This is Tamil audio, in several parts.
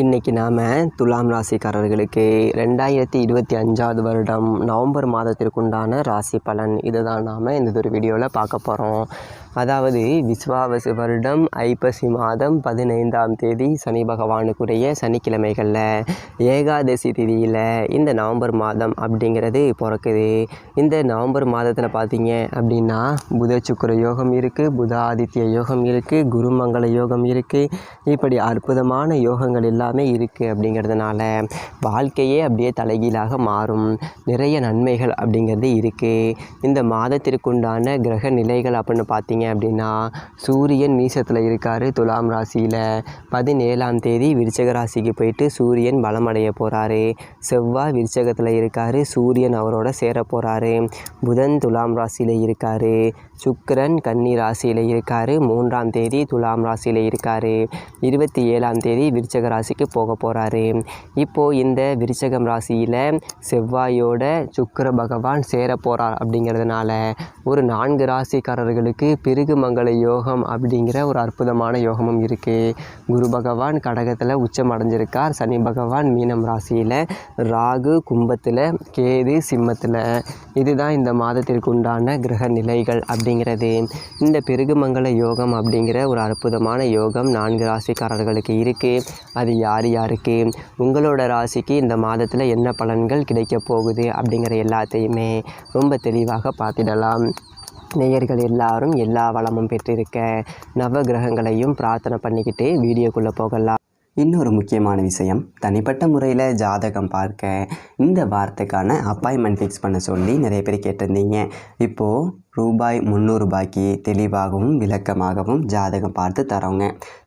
இன்றைக்கி நாம் துலாம் ராசிக்காரர்களுக்கு ரெண்டாயிரத்தி இருபத்தி அஞ்சாவது வருடம் நவம்பர் மாதத்திற்குண்டான ராசி பலன். இதுதான் நாம் இந்த ஒரு வீடியோவில் பார்க்க போகிறோம் அதாவது விஸ்வாவசு வருடம் ஐப்பசி மாதம் பதினைந்தாம் தேதி சனி பகவானுக்குரிய சனிக்கிழமைகளில் ஏகாதசி திதியில் இந்த நவம்பர் மாதம் அப்படிங்கிறது பிறக்குது. இந்த நவம்பர் மாதத்தில் பார்த்தீங்க அப்படின்னா புத சுக்கிர யோகம் இருக்குது புத ஆதித்ய யோகம் இருக்குது குருமங்கல யோகம் இருக்குது இப்படி அற்புதமான யோகங்கள் எல்லாமே இருக்குது அப்படிங்கிறதுனால வாழ்க்கையே அப்படியே தலைகீழாக மாறும். நிறைய நன்மைகள் அப்படிங்கிறது இருக்குது இந்த மாதத்திற்குண்டான கிரக நிலைகள் அப்படின்னு பார்த்தீங்க அப்படின்னா சூரியன் மீசத்தில் இருக்கார். துலாம் ராசியில் பதினேழாம் தேதி விருச்சக ராசிக்கு போயிட்டு சூரியன் பலமடைய போகிறாரு செவ்வாய் விருச்சகத்தில் இருக்கார். சூரியன் அவரோட சேர போகிறாரு புதன் துலாம் ராசியில் இருக்கார். சுக்கரன் கன்னி ராசியில் இருக்கார். மூன்றாம் தேதி துலாம் ராசியில் இருக்கார். இருபத்தி ஏழாம் தேதி விருச்சக ராசிக்கு போக போகிறாரு இப்போது இந்த விருச்சகம் ராசியில் செவ்வாயோட சுக்கர பகவான் சேர போகிறார் அப்படிங்கிறதுனால ஒரு நான்கு ராசிக்காரர்களுக்கு பிறகு மங்கள யோகம் அப்படிங்கிற ஒரு அற்புதமான யோகமும் இருக்குது குரு பகவான் கடகத்தில் உச்சம் அடைஞ்சிருக்கார். சனி பகவான் மீனம் ராசியில் ராகு கும்பத்தில் கேது சிம்மத்தில். இதுதான் இந்த மாதத்திற்கு உண்டான கிரக நிலைகள் அப்படி அப்படிங்கிறது இந்த பெருகுமங்கல யோகம் அப்படிங்கிற ஒரு அற்புதமான யோகம் நான்கு ராசிக்காரர்களுக்கு இருக்குது அது யார் யாருக்கு? உங்களோட ராசிக்கு இந்த மாதத்தில் என்ன பலன்கள் கிடைக்க போகுது அப்படிங்கிற எல்லாத்தையுமே ரொம்ப தெளிவாக பார்த்திடலாம். நேயர்கள் எல்லாரும் எல்லா வளமும் பெற்றிருக்க நவ கிரகங்களையும் பிரார்த்தனை பண்ணிக்கிட்டு வீடியோக்குள்ளே போகலாம். இன்னொரு முக்கியமான விஷயம் தனிப்பட்ட முறையில் ஜாதகம் பார்க்க. இந்த வாரத்துக்கான அப்பாயின்மெண்ட் ஃபிக்ஸ் பண்ண சொல்லி நிறைய பேர் கேட்டிருந்தீங்க. இப்போது ரூபாய் முந்நூறுபாய்க்கு தெளிவாகவும் விளக்கமாகவும் ஜாதகம் பார்த்து தரோங்க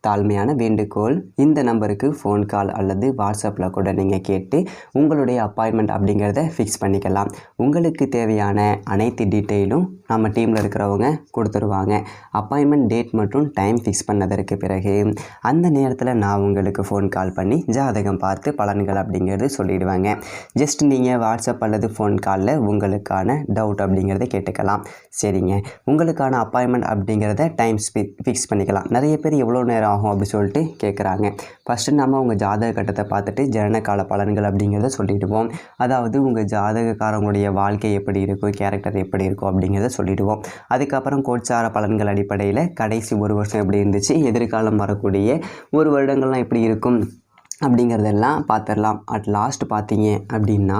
தாழ்மையான வேண்டுகோள் இந்த நம்பருக்கு ஃபோன் கால் அல்லது வாட்ஸ்அப்பில் கூட நீங்கள் கேட்டு உங்களுடைய அப்பாயின்மெண்ட் அப்படிங்கிறத ஃபிக்ஸ் பண்ணிக்கலாம். உங்களுக்கு தேவையான அனைத்து டீட்டெயிலும் நம்ம டீமில் இருக்கிறவங்க கொடுத்துருவாங்க. அப்பாயின்மெண்ட் டேட் மற்றும் டைம் ஃபிக்ஸ் பண்ணதற்கு பிறகு அந்த நேரத்தில் நான் உங்களுக்கு ஃபோன் கால் பண்ணி ஜாதகம் பார்த்து பலன்கள் அப்படிங்கிறது சொல்லிடுவாங்க. ஜஸ்ட் நீங்கள் வாட்ஸ்அப் அல்லது ஃபோன் காலில் உங்களுக்கான டவுட் அப்படிங்கிறத கேட்டுக்கலாம். சரிங்க. உங்களுக்கான அப்பாயின்மெண்ட் அப்படிங்கிறத டைம் ஃபிக்ஸ் பண்ணிக்கலாம். நிறைய பேர் எவ்வளோ நேரம் ஆகும் அப்படி சொல்லிட்டு கேட்குறாங்க ஃபஸ்ட்டு நம்ம உங்கள் ஜாதக கட்டத்தை பார்த்துட்டு ஜனனகால பலன்கள் அப்படிங்கிறத சொல்லிடுவோம். அதாவது உங்கள் ஜாதகக்காரங்களுடைய வாழ்க்கை எப்படி இருக்கும் கேரக்டர் எப்படி இருக்கும் அப்படிங்கிறத சொல்லிடுவோம். அதுக்கப்புறம் கோட்சார பலன்கள் அடிப்படையில் கடைசி ஒரு வருஷம் எப்படி இருந்துச்சு எதிர்காலம் வரக்கூடிய ஒரு வருடங்கள்லாம் எப்படி இருக்கும் அப்படிங்கிறதெல்லாம் பார்த்துடலாம். அட் லாஸ்ட் பார்த்தீங்க அப்படின்னா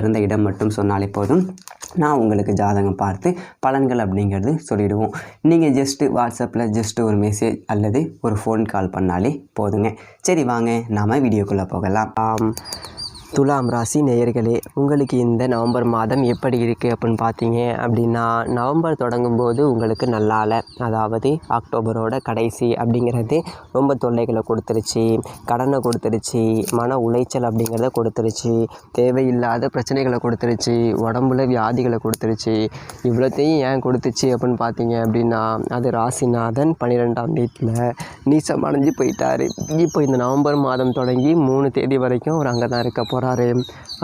பிறந்த இடம் மட்டும் சொன்னாலே போதும். நான் உங்களுக்கு ஜாதகம் பார்த்து பலன்கள் அப்படிங்கிறது சொல்லிவிடுவோம் நீங்கள் ஜஸ்ட்டு வாட்ஸ்அப்பில் ஜஸ்ட்டு ஒரு மெசேஜ் அல்லது ஒரு ஃபோன் கால் பண்ணாலே போதுங்க. சரி வாங்க நாம் வீடியோக்குள்ளே போகலாம். ஆம். துலாம் ராசி நேயர்களே உங்களுக்கு இந்த நவம்பர் மாதம் எப்படி இருக்குது அப்படின்னு பார்த்தீங்க அப்படின்னா நவம்பர் தொடங்கும் போது உங்களுக்கு நல்லால அதாவது அக்டோபரோட கடைசி அப்படிங்கிறது ரொம்ப தொல்லைகளை கொடுத்துருச்சு கடனை கொடுத்துருச்சு மன உளைச்சல் அப்படிங்கிறத கொடுத்துருச்சு தேவையில்லாத பிரச்சனைகளை கொடுத்துருச்சு உடம்புல வியாதிகளை கொடுத்துருச்சு இவ்வளோத்தையும் ஏன் கொடுத்துச்சு அப்படின்னு பார்த்தீங்க அப்படின்னா அது ராசிநாதன் பன்னிரெண்டாம் தேதியில் நீசம் அடைஞ்சு போயிட்டார். இப்போ இந்த நவம்பர் மாதம் தொடங்கி மூணு தேதி வரைக்கும் அவர் அங்கே தான் இருக்க போகிறார்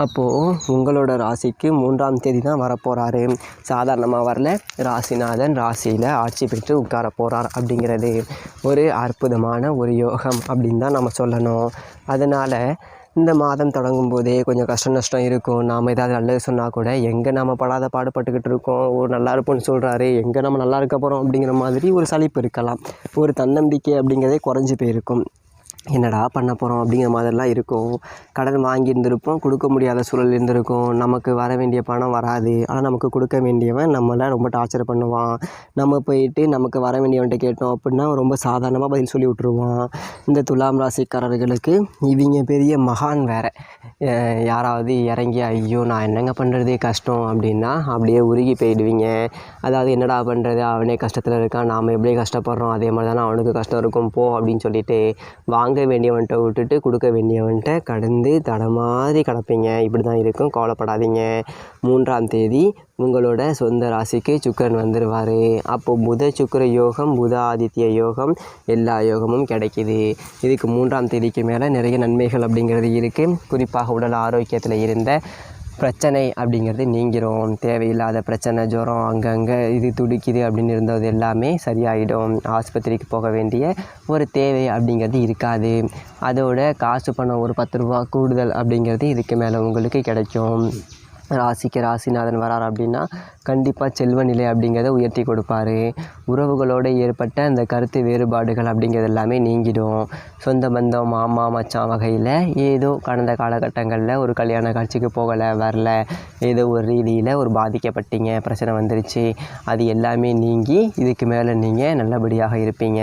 அப்போது உங்களோட ராசிக்கு மூன்றாம் தேதி தான் வரப்போகிறாரு சாதாரணமாக வரல. ராசிநாதன் ராசியில் ஆட்சி பெற்று உட்கார போகிறார் அப்படிங்கிறது ஒரு அற்புதமான ஒரு யோகம் அப்படின்னு தான் நம்ம சொல்லணும். அதனால் இந்த மாதம் தொடங்கும் போதே கொஞ்சம் கஷ்ட நஷ்டம் இருக்கும். நாம் ஏதாவது நல்லது சொன்னால் கூட எங்கே நம்ம படாத பாடுபட்டுக்கிட்டு இருக்கோம்? ஒரு நல்லா இருப்போம்னு சொல்கிறாரு எங்கே நம்ம நல்லா இருக்க போகிறோம் அப்படிங்கிற மாதிரி ஒரு சலிப்பு இருக்கலாம். ஒரு தன்னம்பிக்கை அப்படிங்கிறதே குறைஞ்சி போயிருக்கும். என்னடா பண்ண போகிறோம் அப்படிங்கிற மாதிரிலாம் இருக்கும். கடன் வாங்கியிருந்திருப்போம் கொடுக்க முடியாத சூழல் இருந்திருக்கும். நமக்கு வர வேண்டிய பணம் வராது. ஆனால் நமக்கு கொடுக்க வேண்டியவன் நம்மளை ரொம்ப டார்ச்சர் பண்ணுவான். நம்ம போயிட்டு நமக்கு வர வேண்டியவன்ட்ட கேட்டோம் அப்படின்னா ரொம்ப சாதாரணமாக பதில் சொல்லி விட்ருவான் இந்த துலாம் ராசிக்காரர்களுக்கு இவங்க பெரிய மகான் வேறு. யாராவது இறங்கி ஐயோ நான் என்னங்க பண்ணுறது கஷ்டம் அப்படின்னா அப்படியே உருகி போயிடுவீங்க. அதாவது என்னடா பண்ணுறது அவனே கஷ்டத்தில் இருக்கான். நாம் எப்படியே கஷ்டப்படுறோம். அதே மாதிரி தானே அவனுக்கு கஷ்டம் இருக்கும். போ அப்படின்னு சொல்லிட்டு வாங்க வாங்க வேண்டியவன்கிட்ட விட்டுட்டு கொடுக்க வேண்டியவன்கிட்ட கடந்து தடமாறி கிடப்பீங்க. இப்படி தான் இருக்கும். கவலைப்படாதீங்க. மூன்றாம் தேதி உங்களோட சொந்த ராசிக்கு சுக்கரன் வந்துடுவார் அப்போது புத சுக்கர யோகம் புத ஆதித்ய யோகம் எல்லா யோகமும் கிடைக்கிது. இதுக்கு மூன்றாம் தேதிக்கு மேலே நிறைய நன்மைகள் அப்படிங்கிறது இருக்குது குறிப்பாக உடல் ஆரோக்கியத்தில் இருந்த பிரச்சனை அப்படிங்கிறது நீங்கிரும். தேவையில்லாத பிரச்சனை ஜுரம் அங்கங்கே இது துடிக்குது அப்படின்னு இருந்தது எல்லாமே சரியாயிடும். ஆஸ்பத்திரிக்கு போக வேண்டிய ஒரு தேவை அப்படிங்கிறது இருக்காது. அதோட காசு பணம் ஒரு பத்து ரூபா கூடுதல் அப்படிங்கிறது இதுக்கு மேலே உங்களுக்கு கிடைக்கும். ராசிக்கு ராசிநாதன் வரார் அப்படின்னா கண்டிப்பாக செல்வ நிலை அப்படிங்கிறத உயர்த்தி கொடுப்பாரு. உறவுகளோடு ஏற்பட்ட அந்த கருத்து வேறுபாடுகள் அப்படிங்கிறது எல்லாமே நீங்கிடும். சொந்த பந்தம் மாமா மச்சான் வகையில் ஏதோ கடந்த காலகட்டங்களில் ஒரு கல்யாண காட்சிக்கு போகலை வரல. ஏதோ ஒரு ரீதியில் ஒரு பாதிக்கப்பட்டீங்க பிரச்சனை வந்துருச்சு. அது எல்லாமே நீங்கி இதுக்கு மேலே நீங்கள் நல்லபடியாக இருப்பீங்க.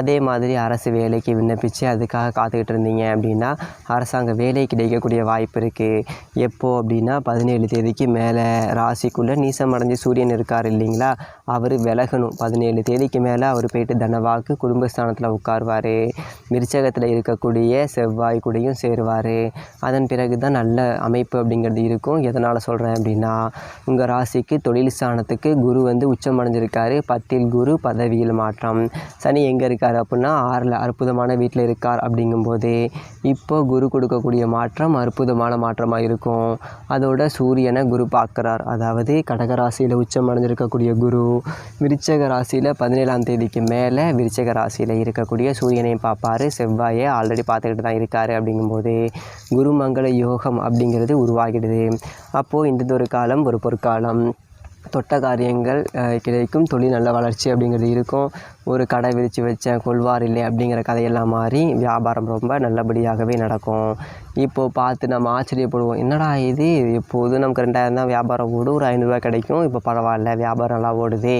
அதே மாதிரி அரசு வேலைக்கு விண்ணப்பித்து அதுக்காக காத்துக்கிட்டு இருந்தீங்க அப்படின்னா அரசாங்க வேலை கிடைக்கக்கூடிய வாய்ப்பு இருக்குது எப்போது அப்படின்னா பதினேழு தேதிக்கு மேலே ராசிக்குள்ளே நீசம் அடைஞ்சு சூரியன் இருக்கார் இல்லைங்களா? அவர் விலகணும். பதினேழு தேதிக்கு மேலே அவர் போயிட்டு தனவாக்கு குடும்பஸ்தானத்தில் உட்காருவார். மிருச்சகத்தில் இருக்கக்கூடிய செவ்வாய் கூடையும் சேருவார். அதன் பிறகு தான் நல்ல அமைப்பு அப்படிங்கிறது இருக்கும். எதனால் சொல்கிறேன் அப்படின்னா உங்கள் ராசிக்கு தொழில் ஸ்தானத்துக்கு குரு வந்து உச்சம் அடைஞ்சிருக்காரு. பத்தில் குரு பதவியில் மாற்றம். சனி எங்கே இருக்கார் அப்படின்னா ஆறில் அற்புதமான வீட்டில் இருக்கார் அப்படிங்கும்போது இப்போ குரு கொடுக்கக்கூடிய மாற்றம் அற்புதமான மாற்றமாக இருக்கும். அதோட சூரியனை குரு பார்க்குறார். அதாவது கடகராசியில் உச்சம் அடைஞ்சிருக்கக்கூடிய குரு விருச்சக ராசியில் பதினேழாம் தேதிக்கு மேலே விருச்சக ராசியில் இருக்கக்கூடிய சூரியனையும் பார்ப்பாரு. செவ்வாயை ஆல்ரெடி பார்த்துக்கிட்டு தான் இருக்காரு அப்படிங்கும்போது குருமங்கள யோகம் அப்படிங்கிறது உருவாகிடுது. அப்போது இந்த ஒரு காலம் ஒரு பொற்காலம் தொட்ட காரியங்கள் கிடைக்கும். தொழில் நல்ல வளர்ச்சி அப்படிங்கிறது இருக்கும். ஒரு கடை விரித்து வச்சேன் கொள்வார் இல்லை அப்படிங்கிற கதையெல்லாம் மாறி வியாபாரம் ரொம்ப நல்லபடியாகவே நடக்கும். இப்போது பார்த்து நம்ம ஆச்சரியப்படுவோம் என்னடா இது? எப்போதும் நமக்கு ரெண்டாயிரம் தான் வியாபாரம் ஓடும் ஒரு ஐநூறுரூவா கிடைக்கும். இப்போ பரவாயில்ல வியாபாரம் நல்லா ஓடுது.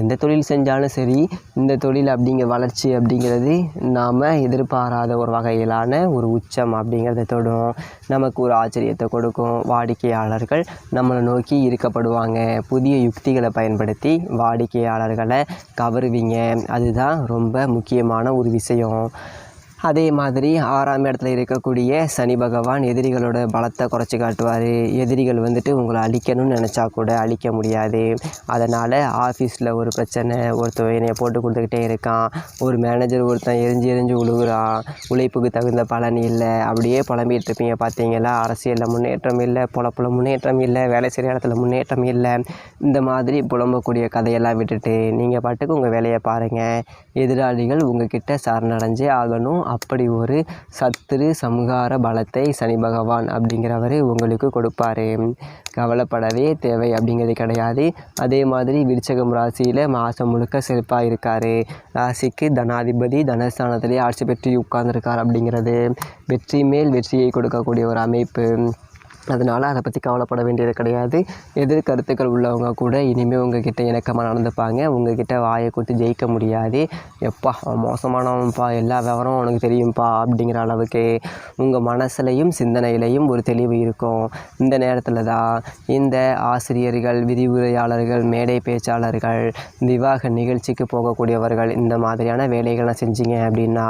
எந்த தொழில் செஞ்சாலும் சரி இந்த தொழில் அப்படிங்கிற வளர்ச்சி அப்படிங்கிறது நாம் எதிர்பாராத ஒரு வகையிலான ஒரு உச்சம் அப்படிங்கிறத தொடும். நமக்கு ஒரு ஆச்சரியத்தை கொடுக்கும். வாடிக்கையாளர்கள் நம்மளை நோக்கி ஈர்க்கப்படுவாங்க. புதிய யுக்திகளை பயன்படுத்தி வாடிக்கையாளர்களை கவருவீங்க. அதுதான் ரொம்ப முக்கியமான ஒரு விஷயம். அதே மாதிரி ஆறாம் இடத்துல இருக்கக்கூடிய சனி பகவான் எதிரிகளோட பலத்தை குறைச்சி காட்டுவார். எதிரிகள் வந்துட்டு உங்களை அழிக்கணும்னு நினச்சா கூட அழிக்க முடியாது. அதனால் ஆஃபீஸில் ஒரு பிரச்சனை ஒருத்தர் என்னைய போட்டு கொடுத்துக்கிட்டே இருக்கான். ஒரு மேனேஜர் ஒருத்தன் எரிஞ்சு எரிஞ்சு உழுகுறான். உழைப்புக்கு தகுந்த பலன் இல்லை. அப்படியே புலம்பிகிட்டு இருப்பீங்க பார்த்தீங்களா அரசியலில் முன்னேற்றம் இல்லை பொழப்புல முன்னேற்றம் இல்லை வேலை செய்கிற இடத்துல முன்னேற்றம் இல்லை. இந்த மாதிரி புலம்பக்கூடிய கதையெல்லாம் விட்டுட்டு நீங்கள் பாட்டுக்கு உங்கள் வேலையை பாருங்கள் எதிராளிகள் உங்ககிட்ட சரணடைஞ்சே ஆகணும். அப்படி ஒரு சத்துரு சம்ஹார பலத்தை சனி பகவான் அப்படிங்கிறவர் உங்களுக்கு கொடுப்பார். கவலைப்படவே தேவை அப்படிங்கிறது கிடையாது. அதே மாதிரி விருச்சகம் ராசியில் மாதம் முழுக்க சிறப்பாக இருக்கார். ராசிக்கு தனாதிபதி தனஸ்தானத்திலே ஆட்சி பெற்று உட்கார்ந்துருக்கார் அப்படிங்கிறது. வெற்றி மேல் வெற்றியை கொடுக்கக்கூடிய ஒரு அமைப்பு. அதனால் அதை பற்றி கவலைப்பட வேண்டியது கிடையாது. எதிர் கருத்துக்கள் உள்ளவங்க கூட இனிமேல் உங்ககிட்ட இணக்கமாக நடந்துப்பாங்க. உங்ககிட்ட வாயை கொடுத்து ஜெயிக்க முடியாது. எப்பா மோசமானவன்ப்பா எல்லா விவரம் உனக்கு தெரியும்ப்பா அப்படிங்கிற அளவுக்கு உங்கள் மனசுலையும் சிந்தனையிலையும் ஒரு தெளிவு இருக்கும். இந்த நேரத்தில் தான் இந்த ஆசிரியர்கள் விரிவுரையாளர்கள் மேடை பேச்சாளர்கள் விவாக நிகழ்ச்சிக்கு போகக்கூடியவர்கள் இந்த மாதிரியான வேலைகள்லாம் செஞ்சீங்க அப்படின்னா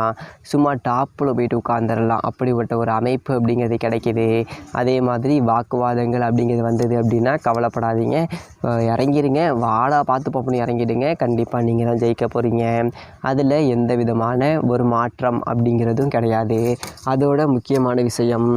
சும்மா டாப்பில் போயிட்டு உட்காந்துடலாம் அப்படிப்பட்ட ஒரு அமைப்பு அப்படிங்கிறது கிடைக்கிது. அதே மாதிரி வாக்குவாதங்கள் அப்படிங்கிறது வந்தது அப்படின்னா கவலைப்படாதீங்க. இறங்கிடுங்க வாழை பார்த்து பார்ப்போன்னு இறங்கிடுங்க. கண்டிப்பாக நீங்கள் தான் ஜெயிக்க போகிறீங்க அதில் எந்த விதமான ஒரு மாற்றம் அப்படிங்கிறதும் கிடையாது. அதோட முக்கியமான விஷயம்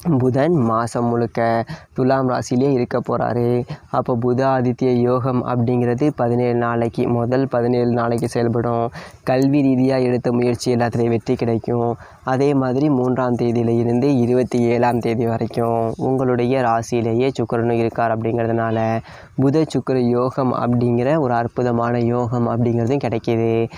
புதன் மாதம் முழுக்க துலாம் ராசியிலே இருக்க போகிறாரு அப்போ புத ஆதித்ய யோகம் அப்படிங்கிறது பதினேழு நாளைக்கு முதல் பதினேழு நாளைக்கு செயல்படும். கல்வி ரீதியாக எடுத்த முயற்சி எல்லாத்துலேயும் வெற்றி கிடைக்கும். அதே மாதிரி மூன்றாம் தேதியிலிருந்து இருபத்தி ஏழாம் தேதி வரைக்கும் உங்களுடைய ராசியிலேயே சுக்கிரனும் இருக்கார் அப்படிங்கிறதுனால புத சுக்கர யோகம் அப்படிங்கிற ஒரு அற்புதமான யோகம் அப்படிங்கிறதும் கிடைக்கிது.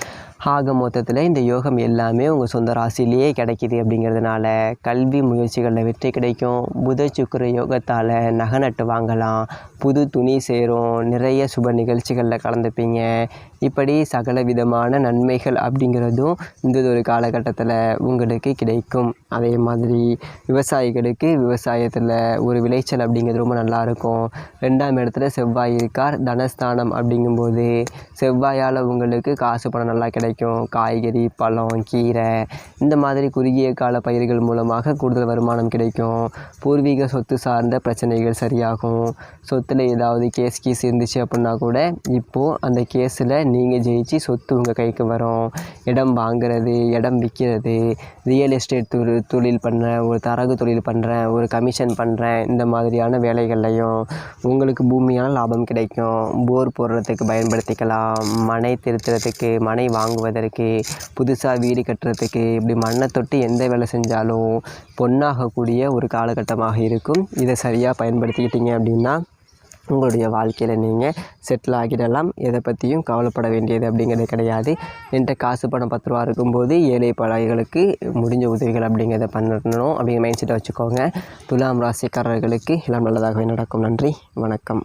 ஆக மொத்தத்தில் இந்த யோகம் எல்லாமே உங்கள் சொந்த ராசியிலேயே கிடைக்கிது அப்படிங்கிறதுனால கல்வி முயற்சிகளில் வெற்றி கிடைக்கும். புத சுக்கர யோகத்தால் நகை நட்டு வாங்கலாம். புது துணி சேரும். நிறைய சுப நிகழ்ச்சிகளில் கலந்துப்பீங்க. இப்படி சகல விதமான நன்மைகள் அப்படிங்கிறதும் இந்த ஒரு காலகட்டத்தில் உங்களுக்கு கிடைக்கும். அதே மாதிரி விவசாயிகளுக்கு விவசாயத்தில் ஒரு விளைச்சல் அப்படிங்கிறது ரொம்ப நல்லாயிருக்கும் ரெண்டாம் இடத்துல செவ்வாய் இருக்கார். தனஸ்தானம் அப்படிங்கும்போது செவ்வாயால் உங்களுக்கு காசு பணம் நல்லா கிடைக்கும். காய்கறி பழம் கீரை இந்த மாதிரி குறுகிய கால பயிர்கள் மூலமாக கூடுதல் வருமானம் கிடைக்கும். பூர்வீக சொத்து சார்ந்த பிரச்சனைகள் சரியாகும். சொத்தில் ஏதாவது கேஸ் கீஸ் இருந்துச்சு அப்படின்னா கூட இப்போது அந்த கேஸில் நீங்கள் ஜெயிச்சு சொத்து உங்கள் கைக்கு வரும். இடம் வாங்குறது இடம் விற்கிறது ரியல் எஸ்டேட் தொழில் தொழில் பண்ணுறேன் ஒரு தரகு தொழில் பண்ணுறேன் ஒரு கமிஷன் பண்ணுறேன் இந்த மாதிரியான வேலைகள்லையும் உங்களுக்கு பூமியான லாபம் கிடைக்கும். போர் போடுறதுக்கு பயன்படுத்திக்கலாம். மனை திருத்துறதுக்கு மனை வாங்குவதற்கு புதுசாக வீடு கட்டுறதுக்கு இப்படி மண்ணை தொட்டு எந்த வேலை செஞ்சாலும் பொண்ணாகக்கூடிய ஒரு காலகட்டமாக இருக்கும். இதை சரியாக பயன்படுத்திக்கிட்டீங்க அப்படின்னா உங்களுடைய வாழ்க்கையில் நீங்கள் செட்டில் ஆகிடலாம். எதை பற்றியும் கவலைப்பட வேண்டியது அப்படிங்கிறது கிடையாது. என்கிட்ட காசு பணம் பத்து ரூபா இருக்கும்போது ஏழை பழையர்களுக்கு முடிஞ்ச உதவிகள் அப்படிங்கிறத பண்ணணும் அப்படிங்கிற மைண்ட் செட்டை வச்சுக்கோங்க. துலாம் ராசிக்காரர்களுக்கு எல்லாம் நல்லதாகவே நடக்கும். நன்றி. வணக்கம்.